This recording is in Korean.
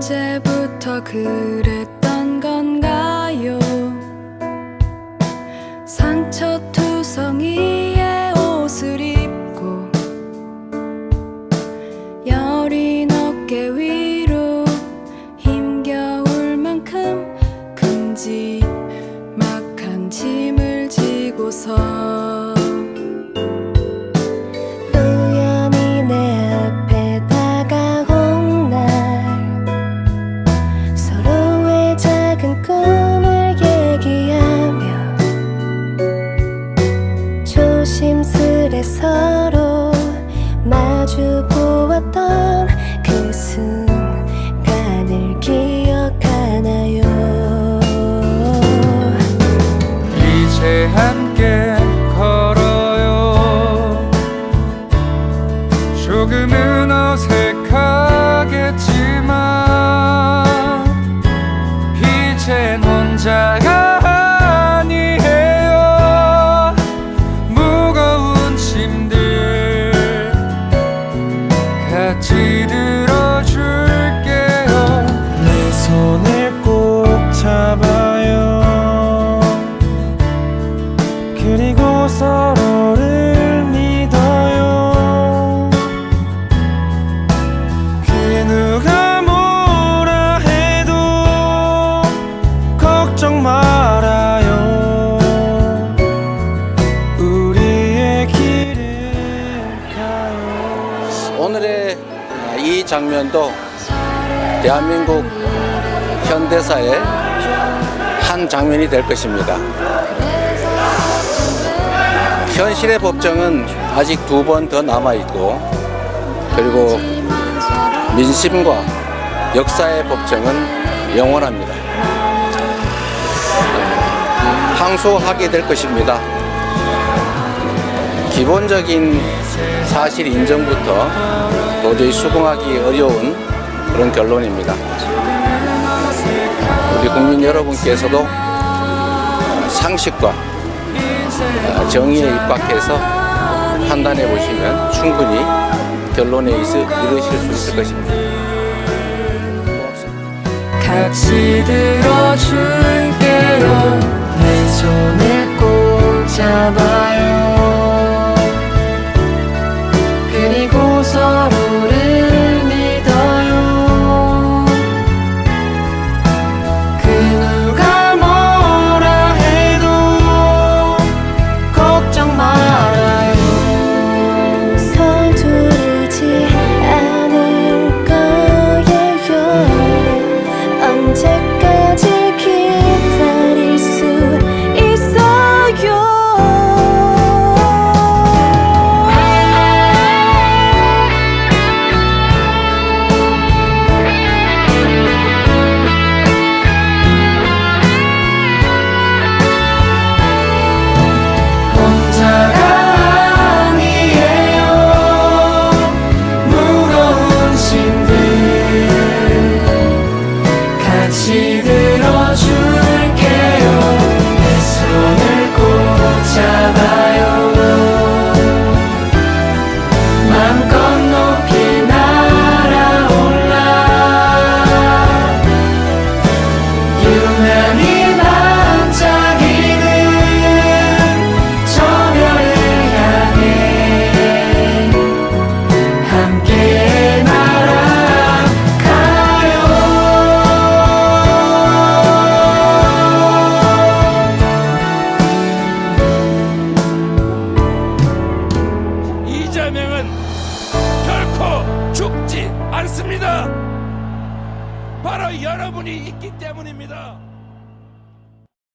언제부터 그랬던 건가요? 상처투성이의 옷을 입고 여린 어깨 위로 힘겨울 만큼 큼지막한 짐을 지고서 이 오늘의 이 장면도 대한민국 현대사의 한 장면이 될 것입니다. 현실의 법정은 아직 두 번 더 남아 있고 그리고 민심과 역사의 법정은 영원합니다. 항소하게 될 것입니다. 기본적인 사실 인정부터 도저히 수긍하기 어려운 그런 결론입니다. 우리 국민 여러분께서도 상식과 정의에 입각해서 판단해 보시면 충분히 결론에 이르실 수 있을 것입니다. 같이 들어줄게요 내 손을 꼭 잡아 죽지 않습니다. 바로 여러분이 있기 때문입니다.